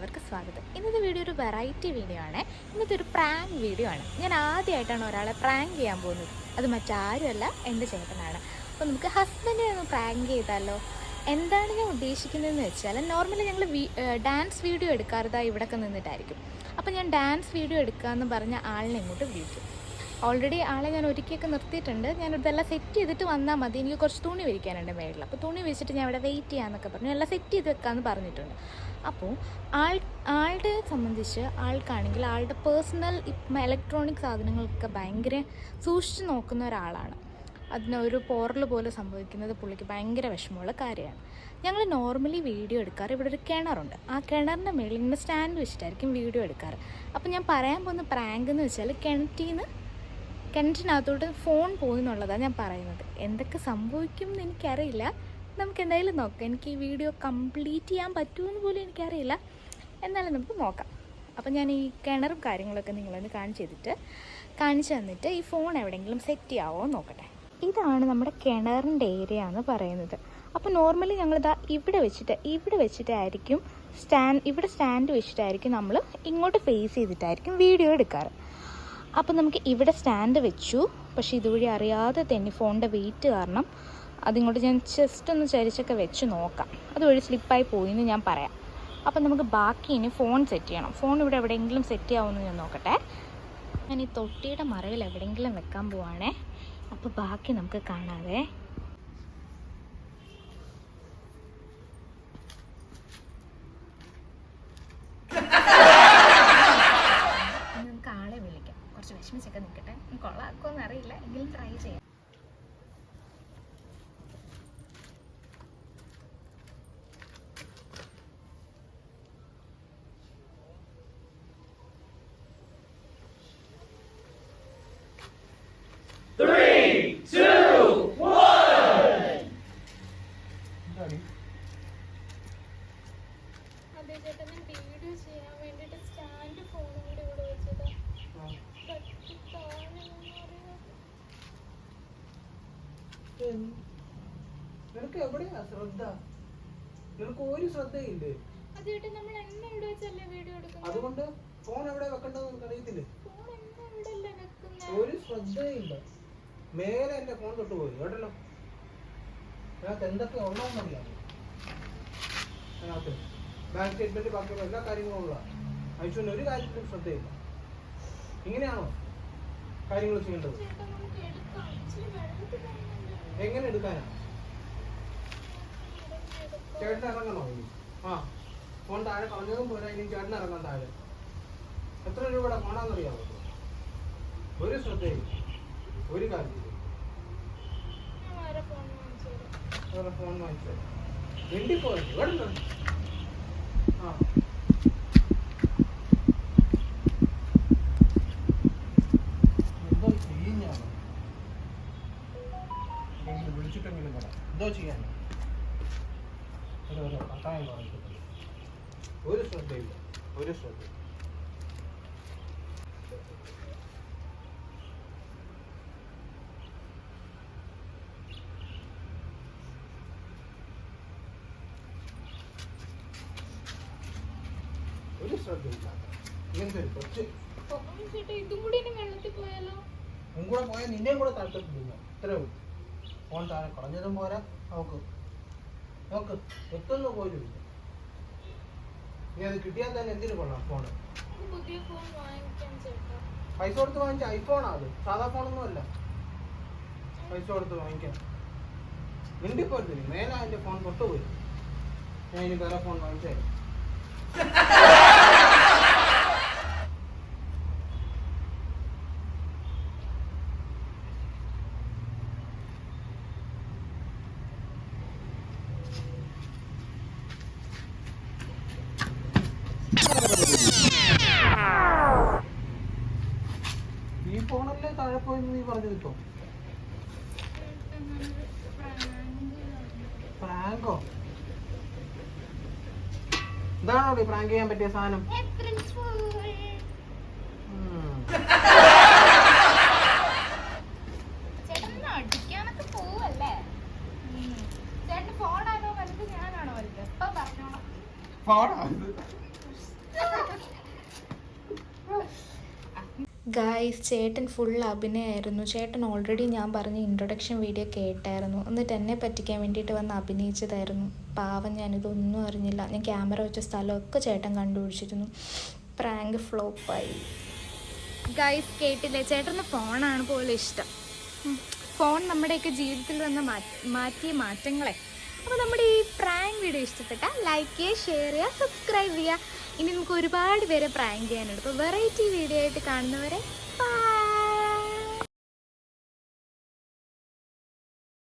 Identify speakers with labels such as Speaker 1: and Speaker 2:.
Speaker 1: എല്ലാവർക്കും സ്വാഗതം. ഇന്നത്തെ വീഡിയോ ഒരു വെറൈറ്റി വീഡിയോ ആണ്. ഇന്നത്തെ ഒരു പ്രാങ്ക് വീഡിയോ ആണ്. ഞാൻ ആദ്യമായിട്ടാണ് ഒരാളെ പ്രാങ്ക് ചെയ്യാൻ പോകുന്നത്. അത് മറ്റാരുമല്ല എന്റെ ചേട്ടനാണ്. അപ്പോൾ നമുക്ക് ഹസ്ബൻഡിനെ ഒന്ന് പ്രാങ്ക് ചെയ്താലോ? എന്താണ് ഞാൻ ഉദ്ദേശിക്കുന്നതെന്ന് വെച്ചാൽ നോർമലി ഞങ്ങൾ ഡാൻസ് വീഡിയോ എടുക്കാറുതാ ഇവിടെയൊക്കെ നിന്നിട്ടായിരിക്കും. അപ്പോൾ ഞാൻ ഡാൻസ് വീഡിയോ എടുക്കാമെന്ന് പറഞ്ഞ ആളിനെ ഇങ്ങോട്ട് വിളിക്കും. ഓൾറെഡി ആളെ ഞാൻ ഒരുക്കിയൊക്കെ നിർത്തിയിട്ടുണ്ട്. ഞാൻ ഇതെല്ലാം സെറ്റ് ചെയ്തിട്ട് വന്നാൽ മതി. എനിക്ക് കുറച്ച് തുണി വിരിക്കാനുണ്ട് മേളിൽ അപ്പോൾ തുണി വിരിച്ചിട്ട് ഞാൻ ഇവിടെ വെയിറ്റ് ചെയ്യാമെന്നൊക്കെ പറഞ്ഞു. എല്ലാം സെറ്റ് ചെയ്ത് വെക്കാമെന്ന് പറഞ്ഞിട്ടുണ്ട്. അപ്പോൾ ആൾ ആളുടെ സംബന്ധിച്ച് ആൾക്കാണെങ്കിൽ ആളുടെ പേഴ്സണൽ ഇപ്പം ഇലക്ട്രോണിക് സാധനങ്ങളൊക്കെ ഭയങ്കര സൂക്ഷിച്ച് നോക്കുന്ന ഒരാളാണ്. അതിന് ഒരു പോറൽ പോലെ സംഭവിക്കുന്നത് പുള്ളിക്ക് ഭയങ്കര വിഷമമുള്ള കാര്യമാണ്. ഞങ്ങൾ നോർമലി വീഡിയോ എടുക്കാറ്. ഇവിടെ ഒരു കിണറുണ്ട്. ആ കിണറിന്റെ മേളിൽ ഇങ്ങനെ സ്റ്റാൻഡ് വെച്ചിട്ടായിരിക്കും വീഡിയോ എടുക്കാറ്. അപ്പോൾ ഞാൻ പറയാൻ പോകുന്ന പ്രാങ്ക് എന്ന് വെച്ചാൽ കിണറ്റിൽ നിന്ന് കിണറ്റിനകത്തോട്ട് ഫോൺ പോയി എന്നുള്ളതാണ് ഞാൻ പറയുന്നത്. എന്തൊക്കെ സംഭവിക്കും എന്ന് എനിക്കറിയില്ല. നമുക്ക് എന്തായാലും നോക്കാം. എനിക്ക് ഈ വീഡിയോ കംപ്ലീറ്റ് ചെയ്യാൻ പറ്റുമെന്ന് പോലും എനിക്കറിയില്ല. എന്നാലും നമുക്ക് നോക്കാം. അപ്പം ഞാൻ ഈ കിണറും കാര്യങ്ങളൊക്കെ നിങ്ങളൊന്ന് കാണിച്ചു തന്നിട്ട് കാണിച്ചു തന്നിട്ട് ഈ ഫോൺ എവിടെയെങ്കിലും സെറ്റ് ചെയ്യാവോ നോക്കട്ടെ. ഇതാണ് നമ്മുടെ കിണറിന്റെ ഏരിയ എന്ന് പറയുന്നത്. അപ്പോൾ നോർമലി ഞങ്ങളിതാ ഇവിടെ വെച്ചിട്ട് ഇവിടെ വെച്ചിട്ടായിരിക്കും സ്റ്റാൻഡ് ഇവിടെ സ്റ്റാൻഡ് വെച്ചിട്ടായിരിക്കും നമ്മൾ ഇങ്ങോട്ട് ഫേസ് ചെയ്തിട്ടായിരിക്കും വീഡിയോ എടുക്കാറ്. അപ്പോൾ നമുക്ക് ഇവിടെ സ്റ്റാൻഡ് വെച്ചു. പക്ഷെ ഇതുവഴി അറിയാതെ തന്നെ ഫോണിന്റെ വെയിറ്റ് കാരണം അതിങ്ങോട്ട് ഞാൻ ജസ്റ്റ് ഒന്ന് ചരിച്ചൊക്കെ വെച്ച് നോക്കാം. അതുവഴി സ്ലിപ്പായി പോയി എന്ന് ഞാൻ പറയാം. അപ്പം നമുക്ക് ബാക്കി ഇനി ഫോൺ സെറ്റ് ചെയ്യണം. ഫോൺ ഇവിടെ എവിടെയെങ്കിലും സെറ്റ് ചെയ്യാവുമെന്ന് ഞാൻ നോക്കട്ടെ. ഞാൻ ഈ തൊട്ടിയുടെ മറവിൽ എവിടെയെങ്കിലും വെക്കാൻ പോവാണേ. അപ്പോൾ ബാക്കി നമുക്ക് കാണാവേ ഇനി നമുക്ക് ആളെ വിളിക്കാം കുറച്ച് വിഷമിച്ചൊക്കെ നിൽക്കട്ടെ അറിയില്ല എങ്കിലും ട്രൈ ചെയ്യാം. അതെ ചേട്ടാ ഞാൻ വീഡിയോ ചെയ്യാൻ വേണ്ടിയിട്ട് സ്റ്റാൻഡ് ഫോണും കൂടി ഇവിടെ വെച്ചതാ.
Speaker 2: നിനക്ക് എവിടെയാ ശ്രദ്ധ? നിനക്ക് ഒരു ശ്രദ്ധയില്ലേ? അതുകൊണ്ട് ഫോൺ എവിടെ വെക്കേണ്ടത് നിനക്ക് അറിയത്തില്ലേ ഒരു ശ്രദ്ധയില്ല. മേലെ എന്റെ ഫോൺ തൊട്ട് പോയി കേട്ടല്ലോ? അതിനകത്ത് എന്തൊക്കെ ഉള്ളതെന്നറിയാമോ? അതിനകത്ത് ബാങ്ക് സ്റ്റേറ്റ്മെന്റ് ബാക്കിയുള്ള എല്ലാ കാര്യങ്ങളും ഉള്ള അയച്ചു ഒരു കാര്യത്തിലും ശ്രദ്ധയില്ല. ഇങ്ങനെയാണോ കാര്യങ്ങൾ ചെയ്യേണ്ടത്? എങ്ങനെ എടുക്കാനാ? ചേട്ടൻ ഇറങ്ങണോ? ഇനി ആ ഫോൺ താഴെ പറഞ്ഞതും പോരാ ഇനി ചേട്ടൻ ഇറങ്ങാൻ താഴെ. എത്ര രൂപയുടെ ഫോണാന്നറിയാമോ ഒരു ശ്രദ്ധയും ഒരു
Speaker 1: കാര്യം വേറെ ഫോൺ വാങ്ങിച്ചു വേണ്ടി
Speaker 2: പോയി ഫോൺ എന്തോ ചെയ്യാൻ ഒരു ഒരു കട്ടായം ഒരു ശ്രദ്ധയില്ല ഒരു ശ്രദ്ധ ഒരു ശ്രദ്ധയില്ല കൊച്ച്
Speaker 1: ഫോൺ ഇതും കൂടി പോയാലോ
Speaker 2: ഉം കൂടെ പോയാൽ നിന്നെയും കൂടെ താഴ്ത്തിട്ടില്ല ഇത്രേ ഉള്ളൂ ഫോൺ താഴെ കളഞ്ഞതും പോരാ. നോക്ക്. നോക്ക്. എത്തുന്ന പോലും ഇല്ല. നീ അത് കിട്ടിയാൽ തന്നെ എന്തിനു കൊള്ളാം ഫോൺ പൈസ കൊടുത്ത് വാങ്ങിച്ച ഐഫോണാ അത്. സാധാ ഫോണൊന്നും അല്ല. പൈസ കൊടുത്ത് വാങ്ങിക്കാം മിണ്ടിപ്പോരുത് നീ മേലെ എന്റെ ഫോൺ തൊട്ടുപോയി. ഞാൻ ഇനി വേറെ ഫോൺ വാങ്ങിച്ചേ ഈ ഫോണല്ലേ താഴെ പോയെന്ന് നീ പറഞ്ഞത് ഇപ്പൊ പ്രാങ്കോ? ഇതാണോ പ്രാങ്ക് ചെയ്യാൻ പറ്റിയ സാധനം?
Speaker 1: എത്ര ചേട്ടൻ ഒന്ന് പോവല്ലേ ചേട്ടൻ ഫോണാണോ വലുത് ഞാനാണോ വലുത് ഇപ്പൊ പറഞ്ഞോളാം.
Speaker 2: ഫോണാ ഇത്?
Speaker 1: ഗായ്സ് ചേട്ടൻ ഫുൾ അഭിനയമായിരുന്നു ചേട്ടൻ ഓൾറെഡി ഞാൻ പറഞ്ഞ ഇൻട്രൊഡക്ഷൻ വീഡിയോ കേട്ടായിരുന്നു. എന്നിട്ട് എന്നെ പറ്റിക്കാൻ വേണ്ടിയിട്ട് വന്ന് അഭിനയിച്ചതായിരുന്നു. പാവം ഞാനിതൊന്നും അറിഞ്ഞില്ല. ഞാൻ ക്യാമറ വെച്ച സ്ഥലമൊക്കെ ചേട്ടൻ കണ്ടുപിടിച്ചിരുന്നു. പ്രാങ്ക് ഫ്ലോപ്പായി ഗായ്സ് കേട്ടില്ലേ? ചേട്ടന് ഫോണാണ് പോലെ ഇഷ്ടം. ഫോൺ നമ്മുടെയൊക്കെ ജീവിതത്തിൽ വന്ന മാറ്റ- മാറ്റിയ മാറ്റങ്ങളെ. അപ്പോൾ നമ്മുടെ ഈ പ്രാങ്ക് വീഡിയോ ഇഷ്ടപ്പെട്ടാൽ ലൈക്ക് ചെയ്യുക ഷെയർ ചെയ്യുക സബ്സ്ക്രൈബ് ചെയ്യുക. ഇനി നമുക്ക് ഒരുപാട് പേരെ പ്രാങ്ക് ചെയ്യാനുണ്ട്. അപ്പോൾ വെറൈറ്റി വീഡിയോ ആയിട്ട് കാണുന്നവരെ ബൈ